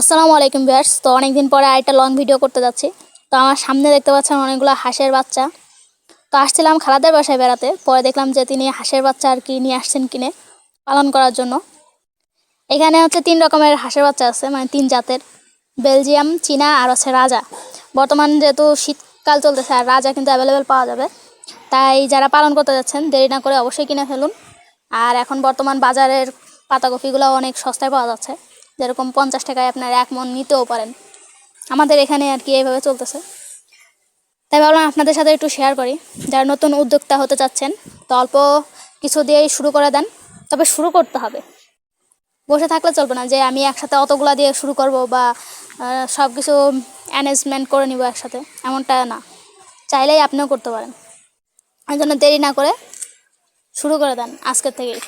আসসালামু আলাইকুম ভিউয়ার্স। তো অনেকদিন পরে আরেকটা লং ভিডিও করতে যাচ্ছি। তো আমার সামনে দেখতে পাচ্ছেন অনেকগুলো হাঁসের বাচ্চা। তো আসছিলাম খালাদের বাসায় বেড়াতে। পরে দেখলাম যে তিনি হাঁসের বাচ্চা আর কি নিয়ে আসছেন কিনে পালন করার জন্য। এখানে হচ্ছে তিন রকমের হাঁসের বাচ্চা আছে মানে তিন জাতের। বেলজিয়াম, চীনা আর হচ্ছে রাজা। বর্তমান যেহেতু শীতকাল চলতেছে আর রাজা কিন্তু অ্যাভেলেবেল পাওয়া যাবে। তাই যারা পালন করতে যাচ্ছেন, দেরি না করে অবশ্যই কিনে ফেলুন। আর এখন বর্তমান বাজারের পাতাকপিগুলো অনেক সস্তায় পাওয়া যাচ্ছে। যেরকম পঞ্চাশ টাকায় আপনার এক মন নিতেও পারেন। আমাদের এখানে আর কি এইভাবে চলতেছে। তাই ভাবলাম আপনাদের সাথে একটু শেয়ার করি। যারা নতুন উদ্যোক্তা হতে চাচ্ছেন, তো অল্প কিছু দিয়েই শুরু করে দেন। তবে শুরু করতে হবে। বসে থাকলে চলবে না যে আমি একসাথে অতগুলা দিয়ে শুরু করব বা সব কিছু অ্যানেজমেন্ট করে নিব একসাথে। এমনটা না। চাইলেই আপনিও করতে পারেন। এই জন্য দেরি না করে শুরু করে দেন আজকের থেকেই।